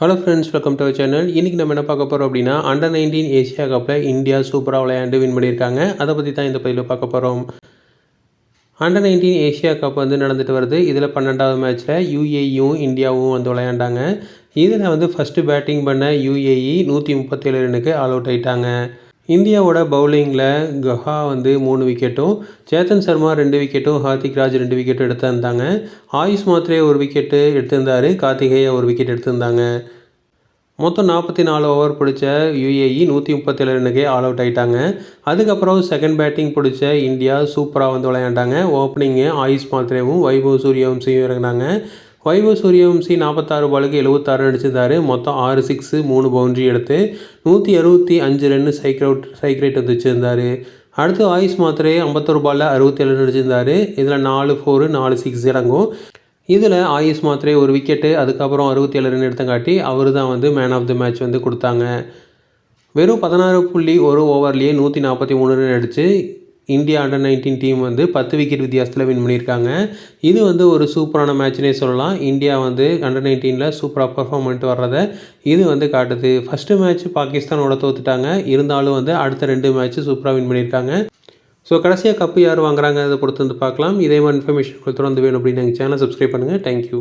Hello friends welcome to channel இன்றைக்கி நம்ம என்ன பார்க்க போகிறோம் அப்படின்னா அண்டர் நைன்டீன் ஏசியா கப்பில் இந்தியா சூப்பராக விளையாண்டு வின் பண்ணியிருக்காங்க. அதை பற்றி தான் இந்த பதிவில் பார்க்க போகிறோம் அண்டர் நைன்டீன் ஏசியா கப் வந்து நடந்துட்டு வருது. இதில் பன்னெண்டாவது மேட்ச்சில் யூஏயும் இந்தியாவும் வந்து விளையாண்டாங்க. இதில் வந்து ஃபஸ்ட்டு பேட்டிங் பண்ண யூஏஇ நூற்றி முப்பத்தேழு ரன்னுக்கு ஆல் அவுட் ஆயிட்டாங்க. இந்தியாவோட பவுலிங்கில் கஹா வந்து மூணு விக்கெட்டும் சேத்தன் சர்மா ரெண்டு விக்கெட்டும் ஹார்திக் ராஜ் ரெண்டு விக்கெட்டும் எடுத்திருந்தாங்க. ஆயுஷ் மாத்ரே ஒரு விக்கெட்டு எடுத்திருந்தார் கார்த்திகேயா ஒரு விக்கெட் எடுத்திருந்தாங்க. மொத்தம் நாற்பத்தி நாலு ஓவர் பிடிச்ச யுஏஇ நூற்றி முப்பத்தேழு ரன்னுக்கே ஆல் அவுட் ஆகிட்டாங்க அதுக்கப்புறம் செகண்ட் பேட்டிங் பிடிச்ச இந்தியா சூப்பராக வந்து விளையாண்டாங்க. ஓப்பனிங்கு ஆயுஷ் மாத்ரேவும் வைபவ் சூரியவம்சியும் இறங்கினாங்க. வைபவ் சூரியவம்சி நாற்பத்தாறு பாலுக்கு எழுபத்தாறு அடிச்சிருந்தார். மொத்தம் ஆறு சிக்ஸு மூணு பவுண்ட்ரி எடுத்து நூற்றி அறுபத்தி அஞ்சு ரன்னு சைக் அவுட் சைக் ரேட் வந்து வச்சுருந்தார். அடுத்து ஆயுஷ் மாத்திரே ஐம்பத்தொரு பாலில் அறுபத்தேழு அடிச்சிருந்தார். இதில் நாலு ஃபோரு நாலு சிக்ஸ் இறங்கும். இதில் ஆயுஷ் மாத்திரே ஒரு விக்கெட்டு அதுக்கப்புறம் அறுபத்தேழு ரன் எடுத்தங்காட்டி அவர் தான் வந்து மேன் ஆஃப் த மேட்ச் வந்து கொடுத்தாங்க. வெறும் பதினாறு புள்ளி ஒரு ஓவர்லேயே நூற்றி நாற்பத்தி மூணு ரன் அடித்து இந்தியா அண்டர் நைன்டீன் டீம் வந்து பத்து விக்கெட் வித்தியாசத்தில் வின் பண்ணியிருக்காங்க. இது வந்து ஒரு சூப்பரான மேட்ச்னே சொல்லலாம். இந்தியா வந்து அண்டர் நைன்டீனில் சூப்பராக பர்ஃபார்ம் பண்ணிட்டு வர்றதை இது வந்து காட்டுது. ஃபஸ்ட்டு மேட்ச் பாகிஸ்தானோட தோத்துட்டாங்க. இருந்தாலும் வந்து அடுத்த ரெண்டு மேட்ச்சு சூப்பராக வின் பண்ணியிருக்காங்க. ஸோ கடைசியாக கப்பு யார் வாங்குறாங்க அதை பொறுத்து வந்து பார்க்கலாம். இதே மாதிரி இன்ஃபர்மேஷன் தொடர்ந்து வேணும் அப்படின்னு எங்கள் சேனல் சப்ஸ்கிரைப் பண்ணுங்கள் தேங்க்யூ